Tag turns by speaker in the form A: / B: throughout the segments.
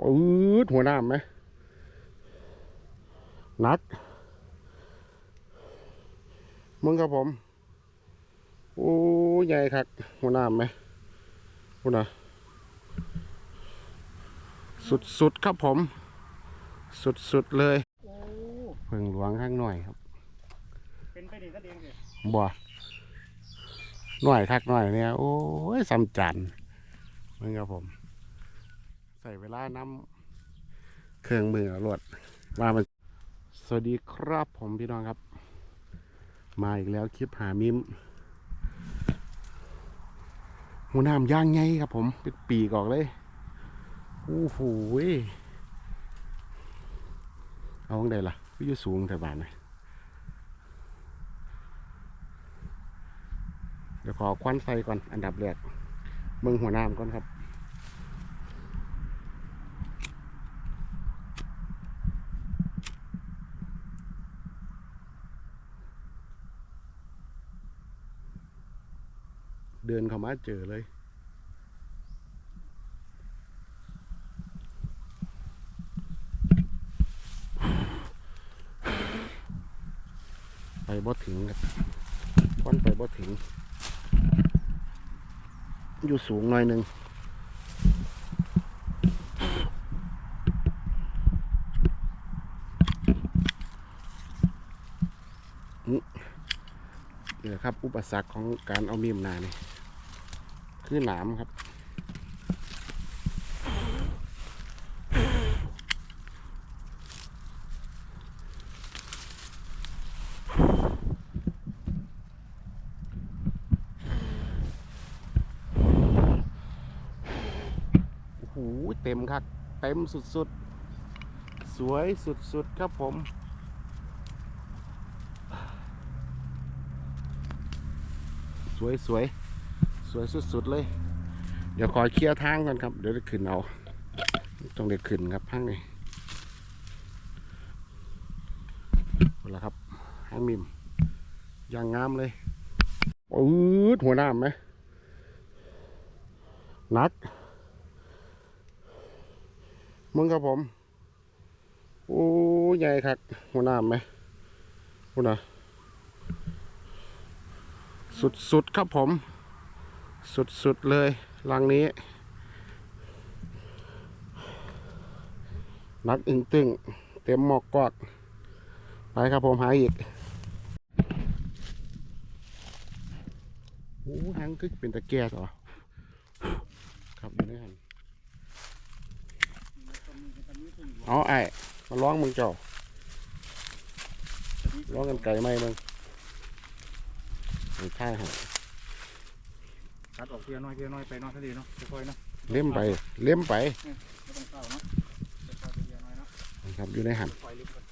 A: ปืดหัวหน้าไหมนัก มึงครับผม โอ้ใหญ่ครับหัวหน้าไหมหัวหน้าสุดๆครับผม สุดๆเลย
B: โอ้
A: เพิ่งหลวงข้างหน่อยครับ
B: เป็นไปดีซะเองสิ
A: บ่หน่อยคักหน่อยเนี่ยโอ้ยสำจันมึงครับผม ใส่เวลาน้ำเครื่องมือรวดว่ามันสวัสดีครับผมพี่น้องครับ มาอีกแล้วคลิปหามิมหูน้ำย่างไงครับผมเป็นปีกออกเลยโอ้โหยเอาข้างใดล่ะก็อยู่สูงแต่บานนะเดี๋ยวขอควันไฟก่อนอันดับแรกเมืองหัวน้ำก่อนครับ เดินเข้ามาเจอเลย ไปบ่ถึงครับควันไปบ่ถึง อยู่สูงหน่อยหนึ่งนี่แหละครับ อุปสรรคของการเอามีมนานี่ คือหนามครับ โอ้โห เต็มครับ เต็มสุดๆ สวยสุดๆ ครับผมสวยสวย สวยสุดๆเลย เดี๋ยวขอเคลียร์ทางก่อนครับ เดี๋ยวจะขึ้นเอาต้องเด็กขึ้นครับห้างนี้หมดแล้วครับห้างมิมอย่างงามเลยปืดหัวหน้าไหมนักมึงครับผมโอ้ใหญ่ครับหัวหน้าไหมหัวหน้าสุดๆครับผม สุดๆเลยรังนี้ นักอึงตึงเต็มหมอกกอดไปครับผมหาอีกโอ้หางก็เป็นตะแก่ต่อครับอยู่ในหันเอาไอ้มาร้องมึงเจ้าร้องกันไก่ไหมมึงไอ้ท่าหา
B: ตัดออกเทียน้อยเทียน้อยไปเน้อยซะดีเนาะค่อยๆเนาะ
A: เล่มไปเล่มไป
B: ไม่ต้องเข้าเนาะค่อยๆไปเทียน้อยเนาะ
A: นะครับอยู่ในหัน
B: ปล่อยลิฟต์ก่อน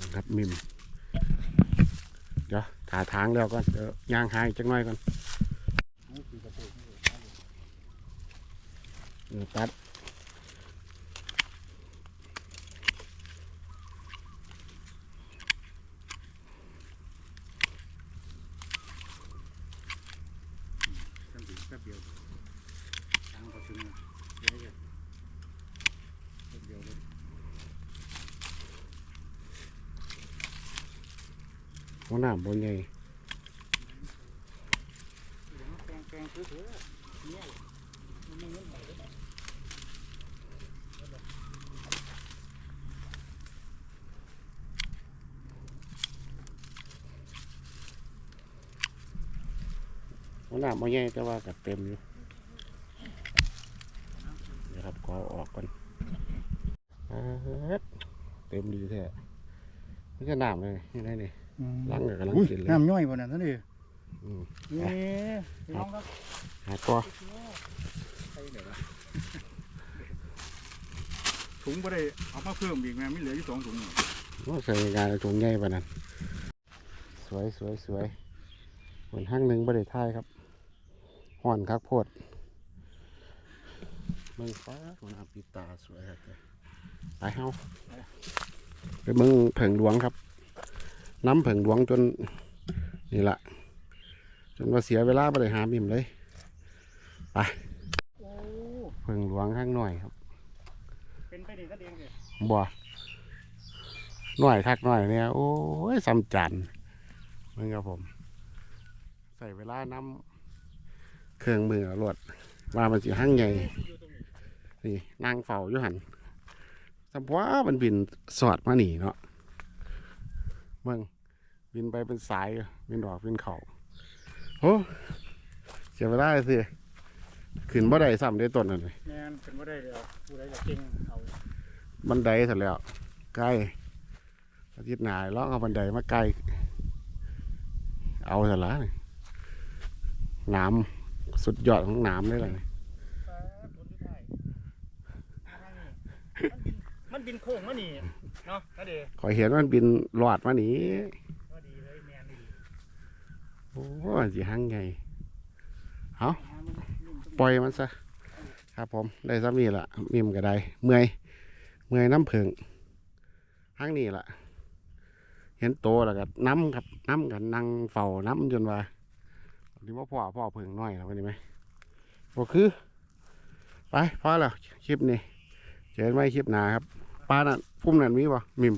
A: นะครับมิมเดี๋ยวถาทางแล้วก่อนเดี๋ยวย่างหายจักหน่อยก่อน
B: นี่คือกระปุกนี่
A: เออตัด
B: เครื่องบินแป๊บเดียวทางก็ถึงแล้วเดี๋ยวจะแป๊บเดียวเลย
A: หัวหน้าบนใหญ่
B: เดี๋ยวแกงแกงซื้อเถอะเนี่ยมันไม่เงินไหนเลย
A: หัวหน้าบนใหญ่แต่ว่ากับเต็มอยู่เดี๋ยวครับขอออกก่อนเต็มดีแท้ไม่ใช่น้ำเลยนี่ไงนี่ ล้างเหงื่อกำลังกินเลย
B: น้ำย่อยบนนั้นท่านดิ
A: อืม
B: นี่พี่น้องครับ
A: หาตัว
B: ไปเดี๋ยวละถุงก็ได้เอามาเพิ่มอีกแม่ไม่เหลืออยู่สองถุงนี่
A: โอ้ใส่งานถุงใหญ่ปะนั้นสวยสวยสวยเหมือนห้างหนึ่งบริท้ายครับห่อนคักโพดเมืองฟ้าหัวหน้าปีตาสวยครับไปเฮาไปเมืองเผิงหลวงครับ น้ำเผิงหลวงจนนี่ละจนว่าเสียเวลาบริหารมิมเลยไป
B: โอ้
A: เพิ่งหลวงข้างหน่อยครับ
B: เป็นไปดีซะเองเลย
A: บ่หน่อยทักหน่อยเนี่ยโอ้ยซ้ำจันมึงครับผม ใส่เวลาน้ำเครื่องมือรวดว่ามันสิหั่งใหญ่
B: นี่
A: นางเฝ้าอยู่หันสำว่ามันบินสอดมาหนีเนาะเบิ่ง บินไปเป็นสายบินออกบินเขาโอ้เสียเวลาสิขึ้นบ่ได้ซ้ำได้ต้นนั่นเลย
B: แม่นเป็นว่าได้เลยผู้ใดจะเก่งเอา
A: บันไดเสร็จแล้วใกล้อาทิตย์หน้าลองเอาบันไดมาใกล้เอาเสร็จแล้วนี่หน้ำสุดยอดของหน้ำเลยล่ะนี่
B: ฟ้าผลสุดท้ายมาทางนี้มันบินมันบินโค้งมานี่เนาะนะเด้
A: ขอยเห็นมันบินหลอดมาหนี
B: ก็ดีเลยแม่นดี
A: โอ้ยสิหังไง
B: หา
A: ปล่อยมันซะ ครับผม ได้ซ้ำนี่ละมิมก็ได้ เมื่อย เมื่อยน้ำเพิงหังนี่ละเห็นโตแล้วก็น้ำครับน้ำกันนั่งเฝ้าน้ำจนว่านี่ว่าพ่อพ่อเพิงน้อยแล้ววันนี้ไหมบ่คือ ไปพอแล้วคลิปนี้เจอกันไว้คลิปหนาครับป้านั่นพุ่มนั่นมีบ่มิม